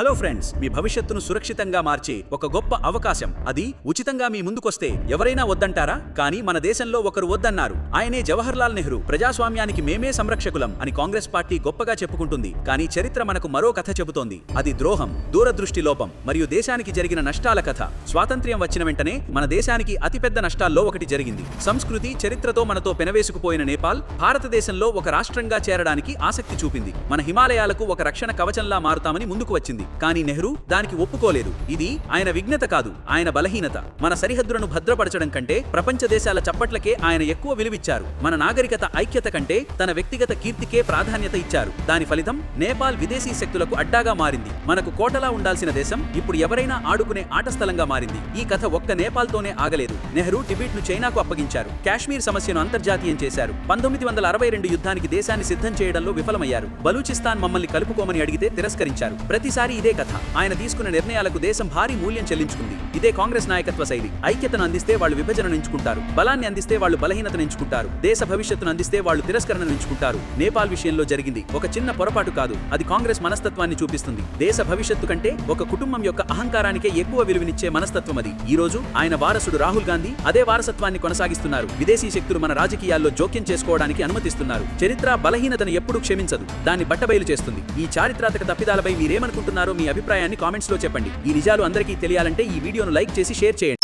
Hello friends మీ భవిష్యత్తును సురక్షితంగా మార్చే ఒక గొప్ప అవకాశం. అది ఉచితంగా మీ ముందుకొస్తే ఎవరైనా వద్దంటారా? కానీ మన దేశంలో ఒకరు వద్దన్నారు. ఆయనే జవహర్లాల్ నెహ్రూ. ప్రజాస్వామ్యానికి మేమే సంరక్షకులం అని కాంగ్రెస్ పార్టీ గొప్పగా చెప్పుకుంటుంది. కానీ చరిత్ర మనకు మరో కథ చెబుతోంది. అది ద్రోహం దూరదృష్టి లోపం మరియు దేశానికి జరిగిన నష్టాల కథ. స్వాతంత్ర్యం వచ్చిన వెంటనే మన దేశానికి అతిపెద్ద నష్టాల్లో ఒకటి జరిగింది. సంస్కృతి చరిత్రతో మనతో పెనవేసుకుపోయిన నేపాల్ భారతదేశంలో ఒక రాష్ట్రంగా చేరడానికి ఆసక్తి చూపింది. మన హిమాలయాలకు ఒక రక్షణ కవచంలా మారుతామని ముందుకు వచ్చింది. కానీ నెహ్రూ దానికి ఒప్పుకోలేదు. ఇది ఆయన విఘ్నత కాదు ఆయన బలహీనత. మన సరిహద్దులను భద్రపరచడం కంటే ప్రపంచ దేశాల చప్పట్లకే ఆయన ఎక్కువ విలువిచ్చారు. మన నాగరికత ఐక్యత కంటే తన వ్యక్తిగత కీర్తికే ప్రాధాన్యత ఇచ్చారు. దాని ఫలితం నేపాల్ విదేశీ శక్తులకు అడ్డాగా మారింది. మనకు కోటలా ఉండాల్సిన దేశం ఇప్పుడు ఎవరైనా ఆడుకునే ఆట స్థలంగా మారింది. ఈ కథ ఒక్క నేపాల్తోనే ఆగలేదు. నెహ్రూ టిబెట్ను చైనాకు అప్పగించారు. కాశ్మీర్ సమస్యను అంతర్జాతీయం చేశారు. పంతొమ్మిది వందల అరవై రెండు యుద్ధానికి దేశాన్ని సిద్ధం చేయడంలో విఫలమయ్యారు. బలూచిస్తాన్ మమ్మల్ని కలుపుకోమని అడిగితే తిరస్కరించారు. ప్రతిసారి ఇదే కథ. ఆయన తీసుకున్న నిర్ణయాలకు దేశం భారీ మూల్యం చెల్లించుకుంది. ఇదే కాంగ్రెస్ నాయకత్వ శైలి. ఐక్యతను అందిస్తే వాళ్ళు విభజన ఎంచుకుంటారు. బలాన్ని అందిస్తే వాళ్ళు బలహీనతను ఎంచుకుంటారు. దేశ భవిష్యత్తును అందిస్తే వాళ్ళు తిరస్కరణను ఎంచుకుంటారు. నేపాల్ విషయంలో జరిగింది. ఒక చిన్న పొరపాటు కాదు. అది కాంగ్రెస్ మనస్తత్వాన్ని చూపిస్తుంది. దేశ భవిష్యత్తు కంటే ఒక కుటుంబం యొక్క అహంకారానికే ఎక్కువ విలువనిచ్చే మనస్తత్వం అది. ఈ రోజు ఆయన వారసుడు రాహుల్ గాంధీ అదే వారసత్వాన్ని కొనసాగిస్తున్నారు. విదేశీ శక్తులు మన రాజకీయాల్లో జోక్యం చేసుకోవడానికి అనుమతిస్తున్నారు. చరిత్ర బలహీనతను ఎప్పుడూ క్షమించదు. దాన్ని బట్టబయలు చేస్తుంది. ఈ చారిత్రాత్మక తప్పిదాలపై మీరేమనుకుంటున్నారు? మీ అభిప్రాయాన్ని కామెంట్స్లో చెప్పండి. ఈ నిజాలు అందరికీ తెలియాలంటే ఈ వీడియోను లైక్ చేసి షేర్ చేయండి.